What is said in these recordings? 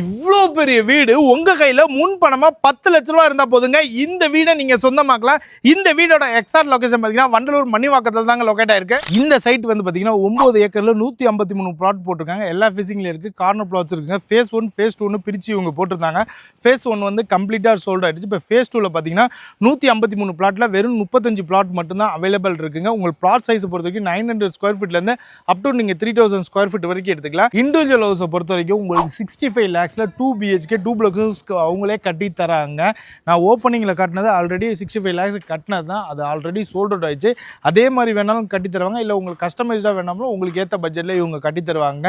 இவ்வளோ பெரிய வீடு உங்கள் கையில் முன் பணமாக பத்து லட்ச ரூபா இருந்தால் போதுங்க. இந்த வீடை நீங்கள் சொந்தமாக்கலாம். இந்த வீடோட எக்ஸாக்ட் லொகேஷன் பார்த்தீங்கன்னா வண்டலூர் மணிவாக்கத்தில் தாங்க லொகேட் ஆயிருக்கு. இந்த சைட் வந்து பார்த்தீங்கன்னா ஒம்பது ஏக்கரில் நூற்றி ஐம்பத்தி மூணு பிளாட் போட்டிருக்காங்க. எல்லா ஃபேஸிங்ல இருக்குது கார்னர் பிளாட்ஸ் இருக்குங்க ஃபேஸ் ஒன் ஃபேஸ் டூன்னு பிரித்து இவங்க போட்டிருந்தாங்க. ஃபேஸ் ஒன் வந்து கம்ப்ளீட்டாக சோல்ட் ஆகிடுச்சு இப்போ ஃபேஸ் டூவில் பார்த்தீங்கன்னா நூற்றி ஐம்பத்தி மூணு பிளாட்டில் வெறும் முப்பத்தஞ்சு பிளாட் மட்டும்தான் அவைலபிள் இருக்குங்க. உங்களுக்கு பிளாட் சைஸ் பொறுத்த வரைக்கும் நைன் ஹண்ட்ரட் ஸ்கொயர் ஃபீட்லேருந்து அப் டு நீங்கள் த்ரீ தௌசண்ட் ஸ்கொயர் ஃபீட் வரைக்கும் எடுத்துக்கலாம். இண்டிவிஜுவல் ஹவுஸை பொறுத்த வரைக்கும் உங்களுக்கு சிக்ஸ்டி ஃபைவ் லேக்ஸில் டூ பிஹெச்கே டூ பிளக்ஸஸ் அவங்களே கட்டி தராங்க. நான் ஓப்பனிங்கில் கட்டினது ஆல்ரெடி சிக்ஸ்டி ஃபைவ் லேக்ஸ் கட்டினது தான். அது ஆல்ரெடி சோல்ட் அவுட் ஆயிடுச்சு. அதே மாதிரி வேணாலும் கட்டி தருவாங்க. இல்லை உங்களுக்கு கஸ்டமைஸ்டாக வேணாலும் உங்களுக்கு ஏற்ற பட்ஜெட்டில் இவங்க கட்டி தருவாங்க.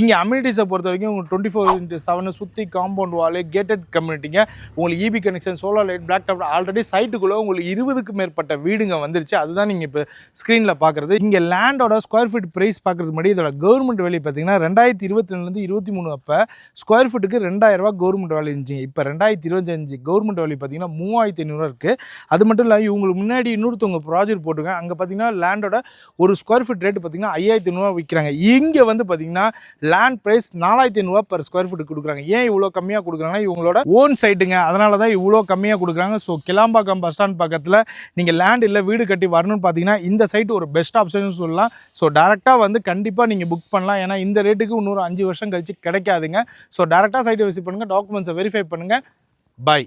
இங்கே அம்யூனிட்டிஸை பொறுத்த வரைக்கும் உங்களுக்கு டுவெண்ட்டி ஃபோர் இன்ட்டு செவனை சுற்றி காம்பவுண்ட் வாலு கேட்டட் கம்யூனிட்டிங்க உங்களுக்கு EB connection solar light block top already சைட்டுக்குள்ளே உங்களுக்கு இருபதுக்கு மேற்பட்ட வீடுங்க வந்துருச்சு. அதுதான் நீங்கள் இப்போ ஸ்க்ரீனில் பார்க்குறது இங்கே லேண்டோட ஸ்கொயர் ஃபீட் ப்ரைஸ் பார்க்குறது முன்னாடி இதோட கவர்மெண்ட் வேலையை பார்த்தீங்கன்னா ரெண்டாயிரத்தி இருபத்தி ரெண்டுலேருந்து இருபத்தி மூணு அப்போ ஸ்கொயர் ஃபீட்டுக்கு ரெண்டாயிரம் கவர்மெண்ட் வேலை இருந்துச்சு. இப்போ ரெண்டாயிரத்தி இருபத்தஞ்சு கவர்மெண்ட் வேலை பார்த்தீங்கன்னா மூவாயிரத்தி ஐநூறுவா இருக்குது அது மட்டும் இல்லாமல் இவங்களுக்கு முன்னாடி இன்னொருத்தவங்க ப்ராஜெக்ட் போட்டுருக்காங்க. அங்கே பார்த்தீங்கன்னா லேண்டோட ஒரு ஸ்கொயர் ஃபீட் ரேட்டு பார்த்தீங்கன்னா ஐயாயிரத்தி ஐநூறுவா விற்கிறாங்க இங்கே வந்து பார்த்தீங்கன்னா லேண்ட் ப்ரைஸ் நாலாயிரத்தி ஐநூறுவா பர் ஸ்கொயர் ஃபீட் கொடுக்குறாங்க. ஏன் இவ்வளோ கம்மியாக கொடுக்குறாங்கன்னா இவங்களோட ஓன் சைட்டுங்க அதனால தான் இவ்வளோ கம்மியாக கொடுக்குறாங்க. ஸோ கிளாம்பாக்கம் பஸ் ஸ்டாண்ட் பக்கத்தில் நீங்கள் லேண்ட் இல்லை வீடு கட்டி வரணும்னு பார்த்தீங்கன்னா இந்த சைட் ஒரு பெஸ்ட் ஆப்ஷன் சொல்லலாம். ஸோ டேரெக்டாக வந்து கண்டிப்பாக நீங்கள் புக் பண்ணலாம். ஏன்னா இந்த ரேட்டுக்கு இன்னொரு அஞ்சு வருஷம் கழிச்சு கிடைக்காதுங்க. ஸோ டேரெக்டாக சைட்டை விசிட் பண்ணுங்கள் டாக்குமெண்ட்ஸை வெரிஃபை பண்ணுங்கள் பை